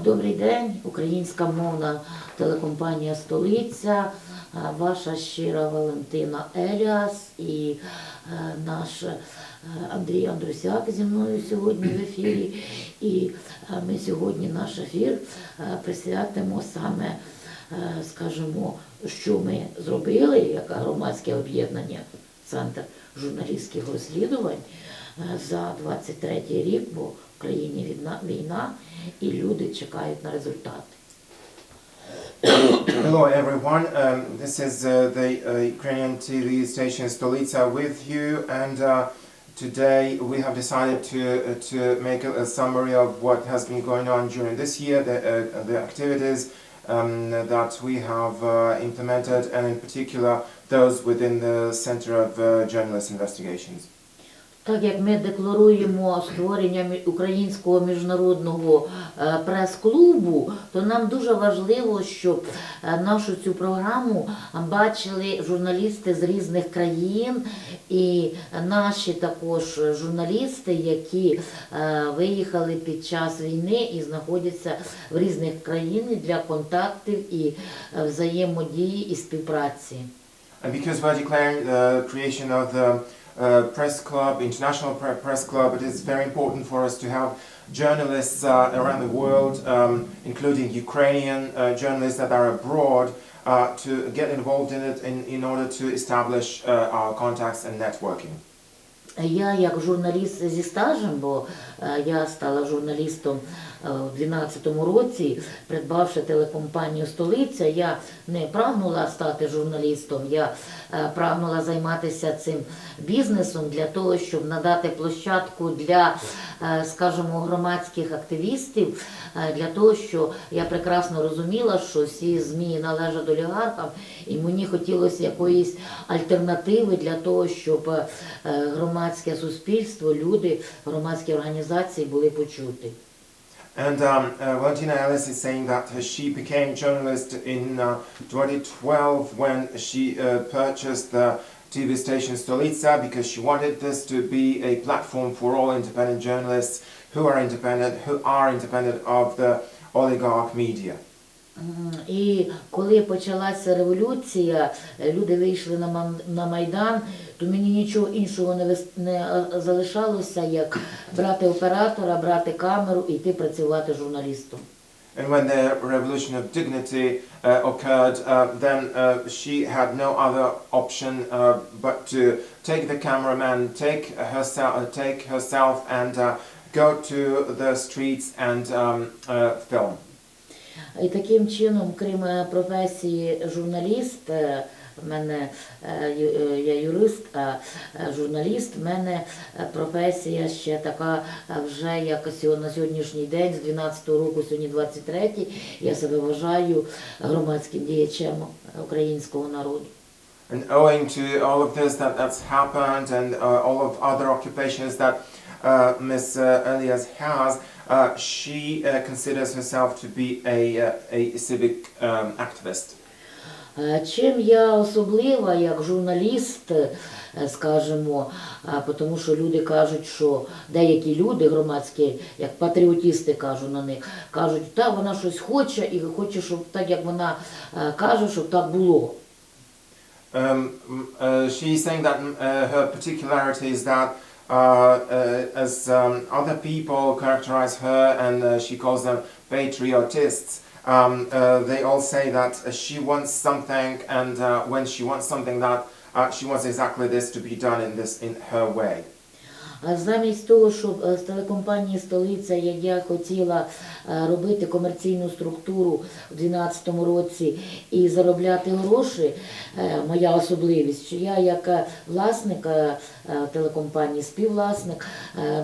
Добрий день, українська мовна телекомпанія Столиця, е, ваша щира Валентина Еліас і е, наш е, Андрій Андрусяк зі мною сьогодні в ефірі. І ми сьогодні наш ефір присвятимо саме, скажімо, що ми зробили, як громадське об'єднання, Центр журналістських розслідувань за 23 рік, бо в країні війна, війна і люди чекають на результати. Hello everyone, um, this is uh, the uh, Ukrainian TV station Stolica with you and uh, today we have decided to, uh, to make a, a summary of what has been going on during this year, the, uh, the activities um, that we have uh, implemented and in particular those within the Center of uh, Journalist Investigations. Так як ми декларуємо створення українського міжнародного е, прес-клубу, то нам дуже важливо, щоб е, нашу цю програму бачили журналісти з різних країн і наші також журналісти, які е, виїхали під час війни і знаходяться в різних країнах для контактів і взаємодії і співпраці. And because we're declaring the creation of the uh, press club, international pre- press club, it is very important for us to have journalists uh, around the world, um, including Ukrainian uh, journalists that are abroad, uh, to get involved in it in, in order to establish uh, our contacts and networking. Я як журналіст зі стажем, бо е, я стала журналістом е, у 2012 році, придбавши телекомпанію Столиця, я не прагнула стати журналістом, я е, прагнула займатися цим бізнесом для того, щоб надати площадку для, е, скажімо, громадських активістів, для того, що я прекрасно розуміла, що всі ЗМІ належать олігархам, і мені хотілося якоїсь альтернативи для того, щоб громадське суспільство, люди, громадські організації були почуті. And um, uh, Valentina Ellis is saying that uh, she became journalist in uh, 2012 when she uh, purchased the TV station Stolica because she wanted this to be a platform for all independent journalists who are independent, who are independent of the oligarch media. М, І коли почалася революція, е, люди вийшли на Ман- на Майдан, То мені нічого іншого не вис- не е, залишалося, як брати оператора, брати камеру і йти працювати журналістом. And when the revolution of dignity uh, occurred, uh, then uh, she had no other option uh, but to take the cameraman, take herself, uh, take herself, and uh, go to the streets and um, uh, film. І таким чином, крім е, професії журналіст, в мене е, е, я юрист, а е, журналіст, в мене професія ще така вже як на сьогоднішній день, з 12-го року, сьогодні 23-й, я себе вважаю громадським діячем українського народу. And owing to all of this that, that's happened and uh, all of other occupations that uh, Miss uh, Elias has, uh, she uh, considers herself to be a, uh, a civic um, activist. Е, Чим я особлива як журналіст, е, скажімо, тому що люди кажуть, що деякі люди громадські, як патріотисти кажу на них, кажуть, та вона щось хоче і хоче, щоб так як вона е, каже, щоб так було. Um, uh, she's saying that uh, her particularity is that uh, uh, as um, other people characterize her and uh, she calls them patriotists, um, uh, they all say that uh, she wants something and uh, when she wants something that uh, she wants exactly this to be done in this in her way. А замість того, щоб е, з телекомпанії Столиця, як я хотіла е, робити комерційну структуру у 2012 році і заробляти гроші, е, моя особливість, що я як власник телекомпанії, співвласник,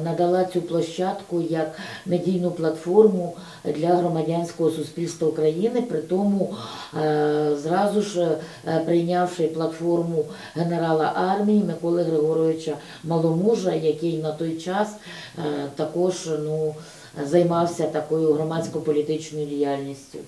надала цю площадку як медійну платформу для громадянського суспільства України, при тому зразу ж прийнявши платформу генерала армії Миколи Григоровича Маломужа, який на той час е, також ну, займався такою громадсько-політичною діяльністю.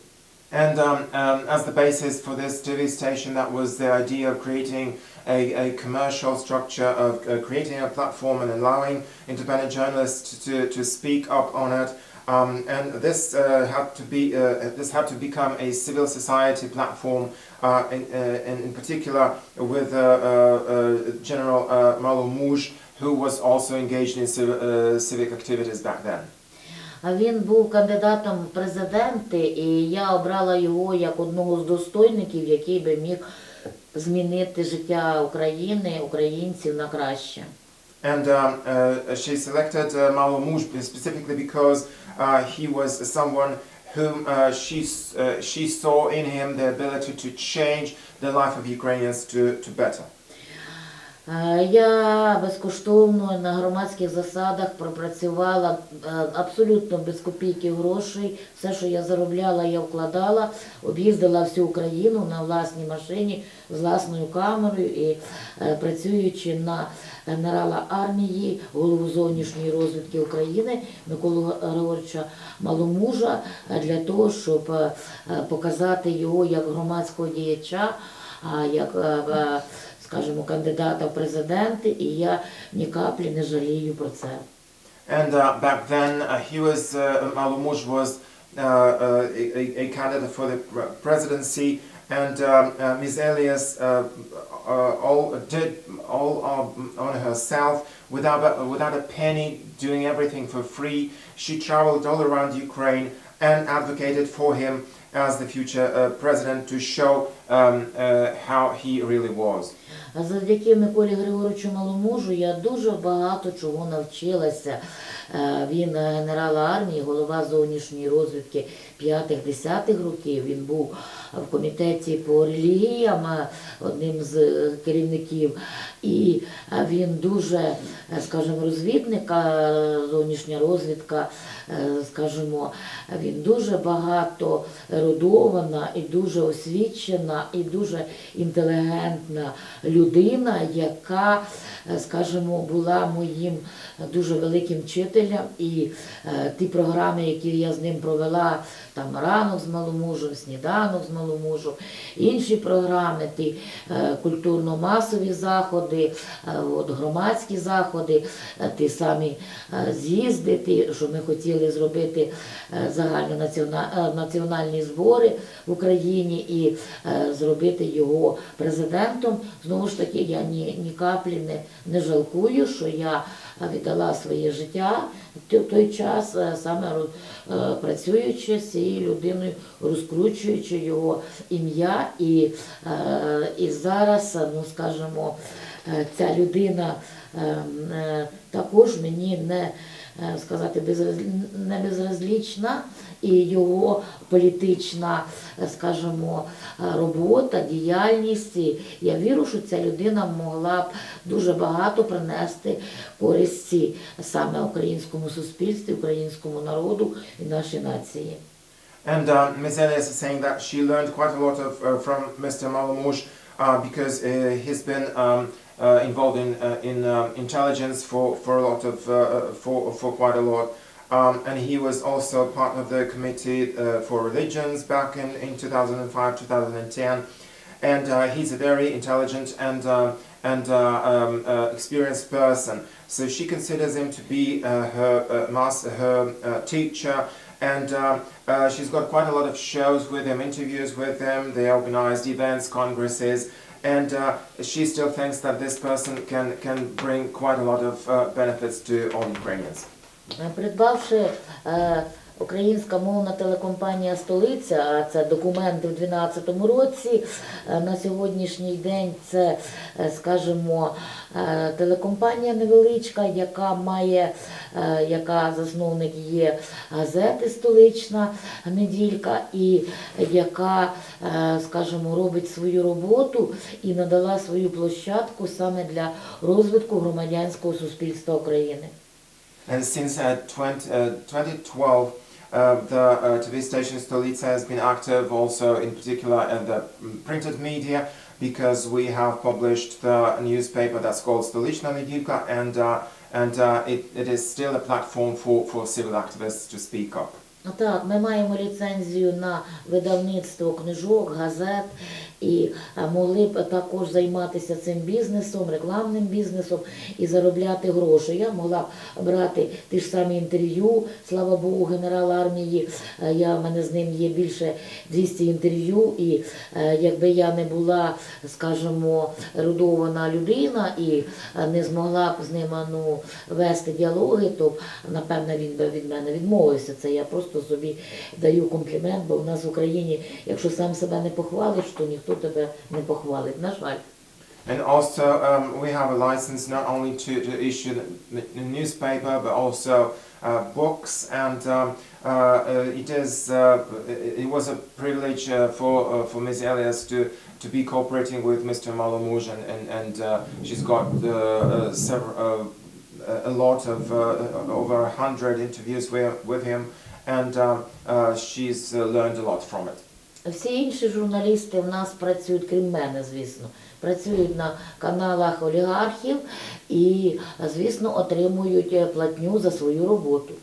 And um, um, as the basis for this TV station, that was the idea of creating a, a commercial structure, of uh, creating a platform and allowing independent journalists to, to speak up on it. Um, and this uh, had to be uh, this had to become a civil society platform, uh, in, uh, in, in particular with uh, uh, uh, General uh, Malo Mouj, who was also engaged in civ- uh, civic activities back then. Він був кандидатом в президенти, і я обрала його як одного з достойників, який би міг змінити життя України, українців на краще. And um, uh, she selected uh, Malo Mouj specifically because uh, he was someone whom uh, she, uh, she saw in him the ability to change the life of Ukrainians to, to better. Е, Я безкоштовно на громадських засадах пропрацювала е, абсолютно без копійки грошей. Все, що я заробляла, я вкладала, об'їздила всю Україну на власній машині з власною камерою і е, працюючи на генерала армії, голову зовнішньої розвідки України Миколу Григоровича Маломужа для того, щоб показати його як громадського діяча, як скажімо, кандидата в президенти, і я ні каплі не жалію про це. And uh, back then, uh, he was, uh, Malo Mouj was uh, uh, a, a candidate for the pre- presidency, and um, uh, Ms. Elias uh, uh, all did all um, on herself without a, without a penny, doing everything for free. She traveled all around Ukraine and advocated for him as the future uh, president to show um, uh, how he really was. Завдяки Миколі Григоровичу Маломужу я дуже багато чого навчилася. Е, Він е, генерал армії, голова зовнішньої розвідки 5-10 років. Він був в комітеті по релігіям, одним з е, керівників. І він дуже, скажімо, розвідник, а зовнішня розвідка, скажімо, він дуже багато ерудована і дуже освічена, і дуже інтелігентна людина, яка, е, скажімо, була моїм дуже великим вчителем. І е, ті програми, які я з ним провела, там ранок з маломужем, сніданок з маломужем, інші програми, ті е, культурно-масові заходи, от, громадські заходи, ті самі з'їзди, ті, що ми хотіли зробити е, загальнонаціональні збори в Україні і зробити його президентом. Знову ж таки, я ні, ні каплі не, не жалкую, що я віддала своє життя в той- час, е, саме е, працюючи з цією людиною, розкручуючи його ім'я. І, е, і зараз, ну скажімо, ця людина також мені не сказати не безразлічна, і його політична, е, скажімо, е, робота, діяльність. Я вірю, що ця людина могла б дуже багато принести користі саме українському суспільстві, українському народу і нашій нації. And uh. Elias is saying that she learned quite a lot of uh, from Mr. Malamouche uh, because uh, he's been um, uh, involved in uh, in um, intelligence for, for a lot of uh, for for quite a lot. Um, and he was also part of the committee uh, for religions back in, in 2005 2010 and uh, he's a very intelligent and uh, and uh, um, uh, experienced person. So she considers him to be uh, her master, her teacher, and uh, she's got quite a lot of shows with him, interviews with him. They organized events, congresses, and uh, she still thinks that this person can can bring quite a lot of uh, benefits to all Ukrainians. Е, Придбавши е, українська мовна телекомпанія Столиця, а це документи в 2012 році. е, На сьогоднішній день це, скажімо, телекомпанія невеличка, яка має, яка засновник є газети Столична неділька, і яка, скажімо, робить свою роботу і надала свою площадку саме для розвитку громадянського суспільства України. And since uh, 20, uh, 2012, uh, the uh, TV station Stolica has been active also in particular in the mm, printed media because we have published the newspaper that's called Stolichna Nedilka and, uh, and uh, it, it is still a platform for, for civil activists to speak up. Так, ми маємо ліцензію на видавництво книжок, газет і могли б також займатися цим бізнесом, рекламним бізнесом і заробляти гроші. Я могла б брати ті ж самі інтерв'ю, слава Богу, генерал армії. Я в мене з ним є більше 200 інтерв'ю, і е, якби я не була, скажімо, ерудована людина і е, не змогла б з ним ну, вести діалоги, то напевно він би від мене відмовився. Це я просто собі даю комплімент, бо в нас в Україні, якщо сам себе не похвалиш, то ніхто тебе не похвалить. На жаль. And also, um, we have a license not only to, to issue the, the newspaper, but also uh, books. And um, uh, uh, it is uh, it was a privilege uh, for uh, for Ms. Elias to to be cooperating with Mr. Malamouj, and and, and uh, she's got uh, uh, several. Uh, a lot of uh, over a hundred interviews with, with him, and um, uh, she's uh, learned a lot from it. Всі інші журналісти в нас працюють, крім мене, звісно, працюють на каналах олігархів і, звісно, отримують е, платню за свою роботу.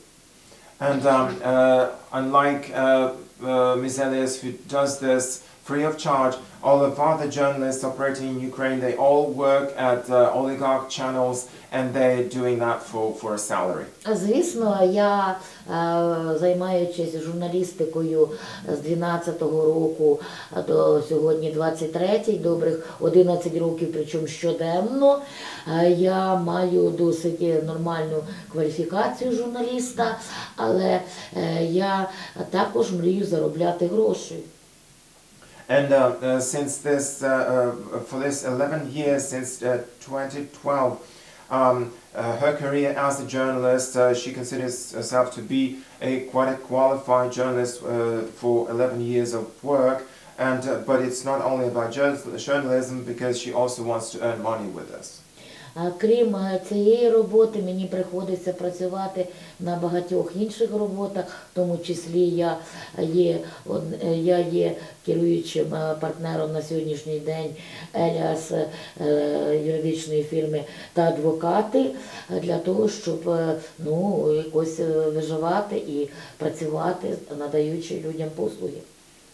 And um, uh, unlike uh, uh, Ms. Elias, who does this free of charge, all of other journalists operating in Ukraine, they all work at uh, oligarch channels and they're doing that for, for a salary. Звісно, я е, займаючись журналістикою з 12-го року до сьогодні 23-й, добрих 11 років, причому щоденно, е, я маю досить нормальну кваліфікацію журналіста, але е, я також мрію заробляти гроші. And uh, uh, since this, uh, for this 11 years, since uh, 2012, um, her career as a journalist, she considers herself to be a quite a qualified journalist for 11 years of work. And but it's not only about journalism because she also wants to earn money with this. Крім е, цієї роботи, мені приходиться працювати на багатьох інших роботах, в тому числі я є, е, я є керуючим е, партнером на сьогоднішній день Еліас юридичної фірми та адвокати для того, щоб ну, якось виживати і працювати, надаючи людям послуги.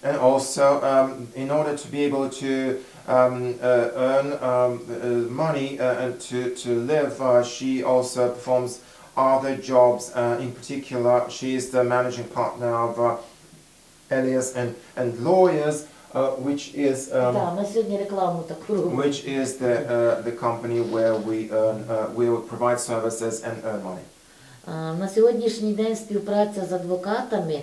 and also um, in order to be able to um, uh, earn um, uh, money uh, and to, to live, uh, she also performs other jobs. Uh, in particular, she is the managing partner of uh, Elias and, and Lawyers, which is um, which is the the company where we earn we will provide services and earn money. На сьогоднішній день співпраця з адвокатами.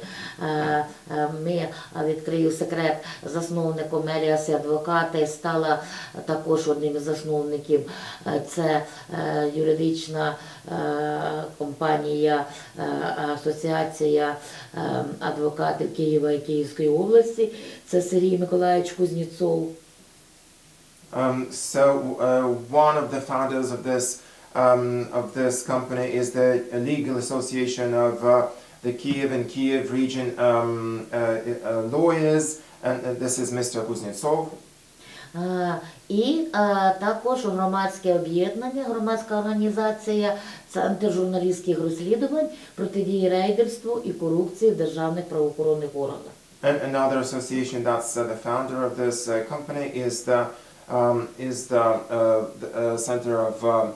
Ми відкрию секрет засновником Еліаси адвокати стала також одним із засновників. Це е, юридична е, компанія, е, асоціація адвокатів Києва і Київської області. Це Сергій Миколаївич Кузнєцов. Um, so uh, one of the founders of this um, of this company is the legal association of uh, the Kiev and Kiev region um, uh, uh, lawyers, and uh, this is Mr. Kuznetsov. І також громадське об'єднання, громадська організація Центр журналістських розслідувань протидії рейдерству і корупції в державних правоохоронних органах. And another association that's uh, the founder of this uh, company is the um, is the, uh, the uh, Center of um, uh,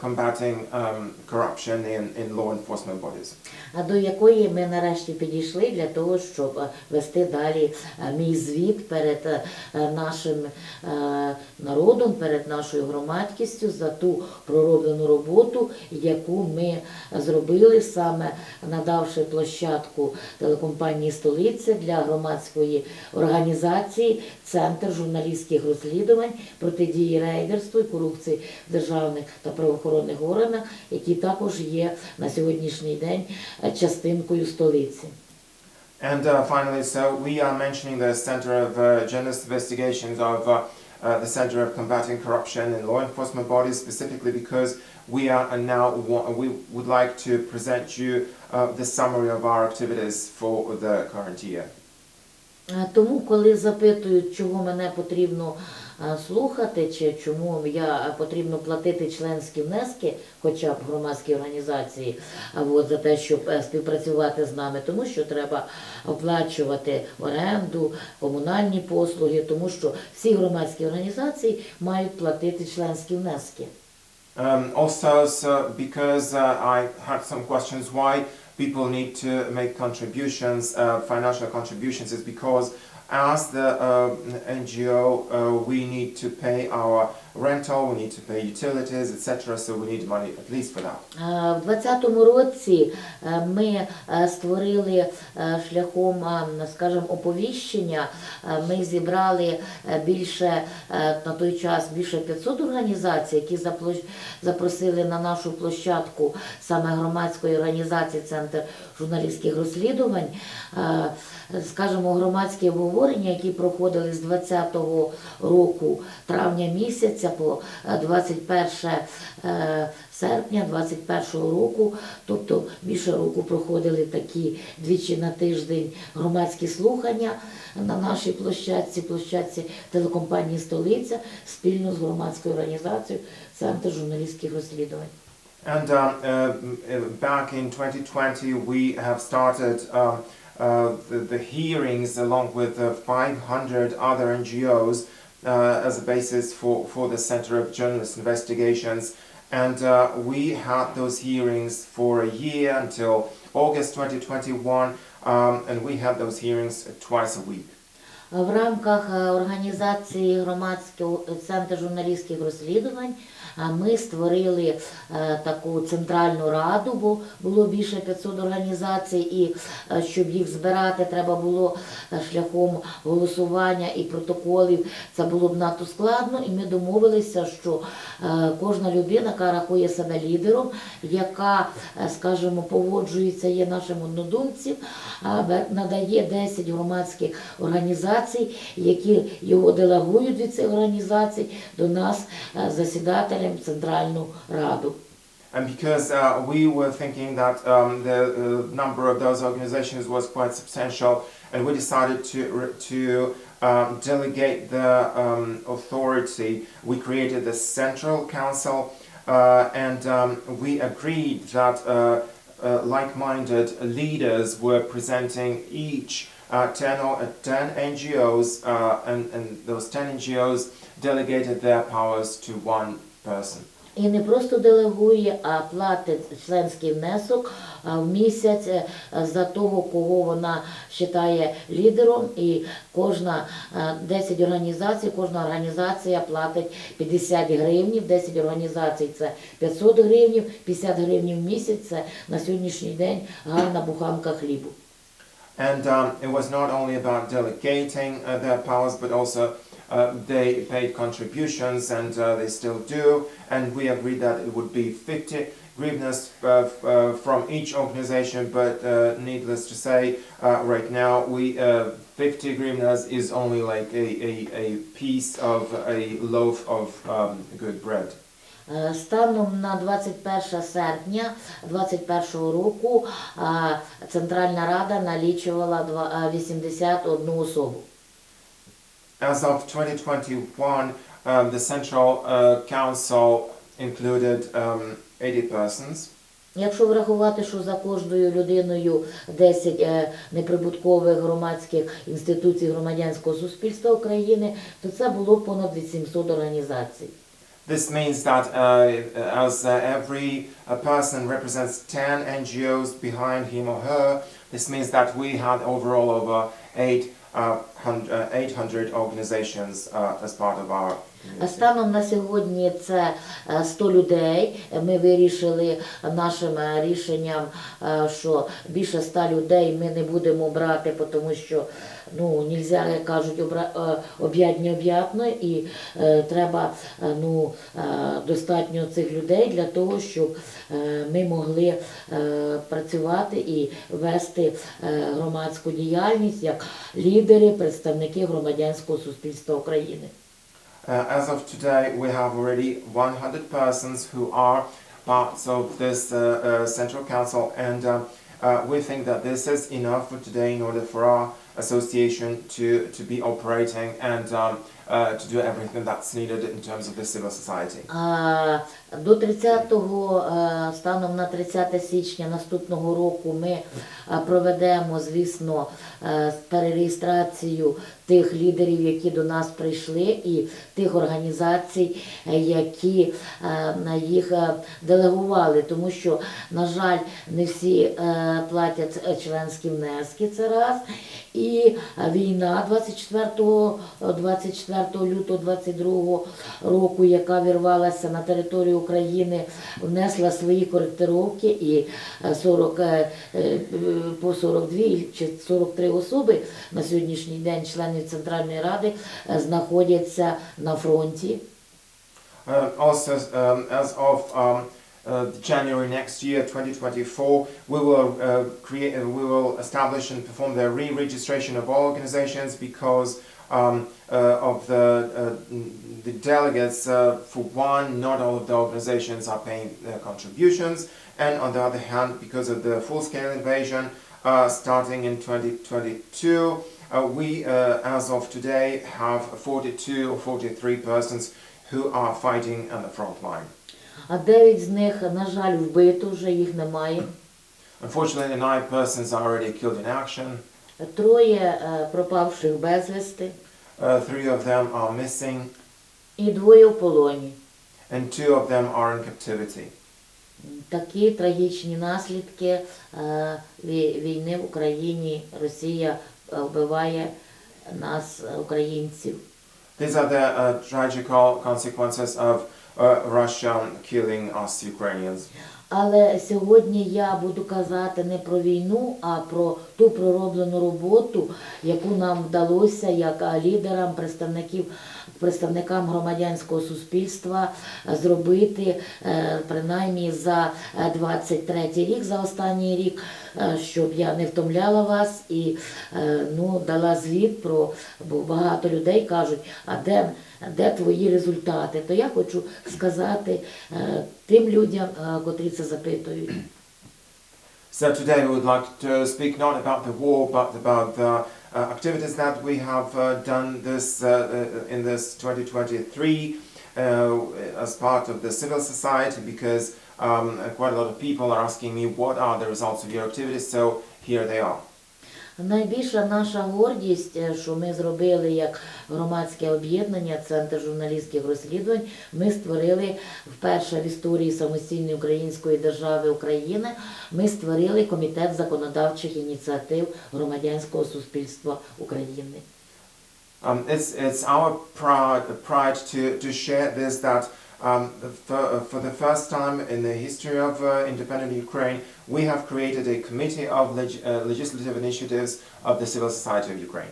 Combating um, Corruption in, in law enforcement bodies. А до якої ми нарешті підійшли для того, щоб е, вести далі е, мій звіт перед е, е, нашим е, народом, перед нашою громадськістю за ту пророблену роботу, яку ми зробили саме надавши площадку телекомпанії Столиця для громадської організації Центр журналістських розслідувань протидії рейдерству і корупції державних та правоохоронних органах, які також є на сьогоднішній день е, частинкою столиці. And uh, finally, so we are mentioning the Center of uh, Journalist Investigations of uh, uh, the Center of Combating Corruption in Law Enforcement Bodies, specifically because we are now we would like to present you uh, the summary of our activities for the current year. Е, Тому, коли запитують, чого мене потрібно е, слухати, чи чому я е, потрібно платити членські внески, хоча б громадській організації, а от за те, щоб е, співпрацювати з нами, тому що треба оплачувати оренду, комунальні послуги, тому що всі громадські організації мають платити членські внески. Um, also, so because uh, I had some questions why people need to make contributions, uh, financial contributions, is because as the uh, NGO, uh, we need to pay our rental, we need to pay utilities, etc. So we need money at least for that. В 2020 році е, ми е, створили е, шляхом, скажімо, оповіщення. Ми зібрали більше на той час більше 500 організацій, які запросили на нашу площадку саме громадської організації Центр журналістських розслідувань. Е, Скажімо, громадські обговорення, які проходили з 2020 року травня місяця по е, 21 е, серпня 21 року, тобто більше року проходили такі двічі на тиждень громадські слухання на нашій площадці, площадці телекомпанії Столиця спільно з громадською організацією Центр журналістських розслідувань. And um, uh, uh, back in 2020, we have started um, uh, the, the hearings along with uh, 500 other NGOs uh, as a basis for, for the Center of Journalist Investigations. And uh, we had those hearings for a year until August 2021, um, and we had those hearings twice a week. В рамках е, організації громадського центру журналістських розслідувань е, ми створили е, таку центральну раду, бо було більше 500 організацій, і е, щоб їх збирати, треба було е, шляхом голосування і протоколів. Це було б надто складно, і ми домовилися, що е, кожна людина, яка рахує себе лідером, яка, е, скажімо, погоджується, є нашим однодумцем, надає 10 громадських організацій, які його делегують від цих організацій до нас е, засідателям в Центральну Раду. And because uh, we were thinking that um, the uh, number of those organizations was quite substantial, and we decided to re- to um, delegate the um, authority, we created the Central Council, uh, and um, we agreed that uh, uh, like-minded leaders were presenting each Uh, 10 or uh, 10 NGOs, uh, and, and those 10 NGOs delegated their powers to one person. І не просто делегує, а платить членський внесок в місяць е, за того, кого вона вважає лідером. І кожна е, 10 організацій, кожна організація платить 50 гривнів, 10 організацій це 500 гривнів, 50 гривнів в місяць це на сьогоднішній день гарна буханка хлібу. And um, it was not only about delegating uh, their powers, but also uh, they paid contributions, and uh, they still do. And we agreed that it would be 50 grivnas uh, uh, from each organization. But uh, needless to say, right now we uh, 50 grivnas is only like a, a, a piece of a loaf of um, good bread. Е, Станом на 21 серпня 2021 року Центральна Рада налічувала 81 особу. As of 2021, um, the Central uh, Council included um, 80 persons. Якщо врахувати, що за кожною людиною 10 е, неприбуткових громадських інституцій громадянського суспільства України, то це було понад 800 організацій. This means that uh, as uh, every uh, person represents 10 NGOs behind him or her, this means that we had overall over 8, uh, uh, 800 organizations as part of our Станом на сьогодні це е, 100 людей. Ми вирішили нашим е, рішенням, е, що більше 100 людей ми не будемо брати, тому що ну нельзя, як кажуть, е, об'ять необ'ятно, і е, треба е, ну, е, достатньо цих людей для того, щоб е, ми могли е, працювати і вести е, громадську діяльність як лідери, представники громадянського суспільства України. Uh, as of today, we have already 100 persons who are parts of this uh, uh, central council, and uh, uh, we think that this is enough for today in order for our association to, to be operating and um, uh, to do everything that's needed in terms of the civil society. До 30-го, е, станом на 30 січня наступного року ми е, проведемо, звісно, е, перереєстрацію тих лідерів, які до нас прийшли, і тих організацій, які їх делегували, тому що, на жаль, не всі платять членські внески, це раз. І війна 24, е, 24 лютого 22 року, яка вірвалася на територію України, внесла свої коректировки і е, 40, е, е, по 42 чи 43 особи на сьогоднішній день членів Центральної Ради е, знаходяться на фронті. Uh, also, um, as of um, uh, January next year, 2024, we will uh, create, uh, we will establish and perform the re-registration of all organizations because um, uh, of the uh, the delegates. Uh, for one, not all of the organizations are paying their contributions, and on the other hand, because of the full-scale invasion uh, starting in 2022. Uh, we, uh, as of today, have 42 or 43 persons who are fighting on the front line. А дев'ять з них, на жаль, вбито, вже їх немає. Unfortunately, nine persons are already killed in action. Троє е, пропавших безвісти Uh, three of them are missing, і двоє в полоні. and two of them are in captivity. Такі трагічні наслідки е, війни в Україні. Росія е, вбиває нас, українців. These are the uh, tragical consequences of Russia killing us Ukrainians. Але сьогодні я буду казати не про війну, а про ту пророблену роботу, яку нам вдалося як е, лідерам, представників, представникам громадянського суспільства е, зробити е, принаймні за е, 23 рік, за останній рік, е, щоб я не втомляла вас і е, ну, дала звіт про, бо багато людей кажуть, а де, де твої результати? То я хочу сказати е, тим людям, е, котрі це запитують. So today we would like to speak not about the war, but about the uh, activities that we have uh, done this uh, uh, in this 2023 uh, as part of the civil society, because um, quite a lot of people are asking me what are the results of your activities. So here they are. Найбільша наша гордість, е, що ми зробили як громадське об'єднання, Центр журналістських розслідувань, ми створили вперше в історії самостійної української держави України. Ми створили комітет законодавчих ініціатив громадянського суспільства України. Um, it's, it's our pride, pride to, to share this that um, for, for the first time in the history of uh, independent Ukraine, we have created a committee of leg- uh, legislative initiatives of the civil society of Ukraine.